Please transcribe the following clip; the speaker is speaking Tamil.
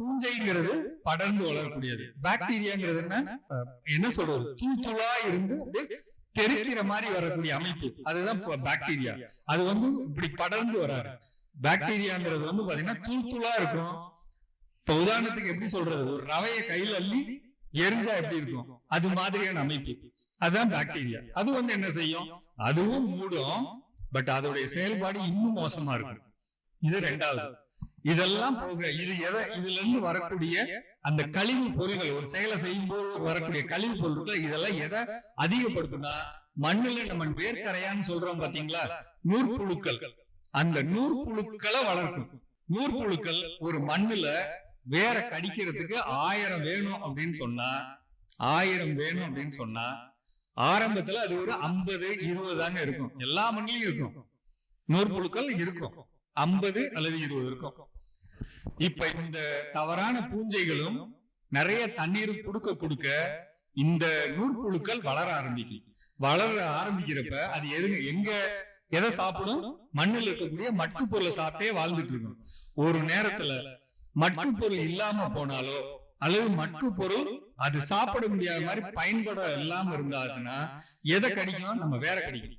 பூஞ்சைங்கிறது படர்ந்து வளரக்கூடியது. பாக்டீரியாங்கிறது என்ன? என்ன சொல்றது? தூள் தூளா இருந்து தெரிக்கிற மாதிரி வரக்கூடிய அமைப்பு. அதுதான் பாக்டீரியா அது வந்து இப்படி படர்ந்து வராது. பாக்டீரியாங்கிறது வந்து பாத்தீங்கன்னா தூள் தூளா இருக்கும். இப்ப உதாரணத்துக்கு எப்படி சொல்றது? ஒரு ரவையை கையில அள்ளி எரிஞ்சா எப்படி இருக்கும்? அது மாதிரியான அமைப்பு. அதுதான் பாக்டீரியா அது வந்து என்ன செய்யும்? அதுவும் மூடும். பட் அதோடைய செயல்பாடு இன்னும் மோசமா இருக்கும். இது ரெண்டாவது. இதெல்லாம் போக இது எதை இதுல இருந்து வரக்கூடிய அந்த கழிவு பொருள்கள் ஒரு செயலை செய்யும் போது வரக்கூடிய கழிவு பொருட்கள் இதெல்லாம் எதை அதிகப்படுத்தும்னா மண்ணுல நம்ம வேர்க்கரையான்னு சொல்றோம் பாத்தீங்களா? நூற்புழுக்கள். அந்த நூற்புழுக்களை வளர்க்கும். நூற்புழுக்கள் ஒரு மண்ணுல வேற கடிக்கிறதுக்கு ஆயிரம் வேணும் அப்படின்னு சொன்னா ஆயிரம் வேணும் அப்படின்னு சொன்னா ஆரம்பத்துல அது ஒரு ஐம்பது இருபது தாங்க இருக்கும். எல்லா மண்ணிலையும் இருக்கும். நூற்புழுக்கள் இருக்கும். ஐம்பது அல்லது இருபது இருக்கும். இப்ப இந்த தவறான பூஞ்சைகளும் நிறைய தண்ணீர் கொடுக்க கொடுக்க இந்த நூற்புழுக்கள் வளர ஆரம்பிக்கும். வளர ஆரம்பிக்கிறப்ப அது எதுங்க எங்க எதை சாப்பிடும்? மண்ணில் இருக்கக்கூடிய மட்கு பொருளை சாப்பிட்டே வாழ்ந்துட்டு இருக்கும் ஒரு நேரத்துல மட்கு பொருள் இல்லாம போனாலோ அல்லது மட்கு பொருள் அது சாப்பிட முடியாத மாதிரி பயன்பட இல்லாம இருந்தாதுன்னா எதை கடிக்கும் நம்ம வேற கடிக்கும்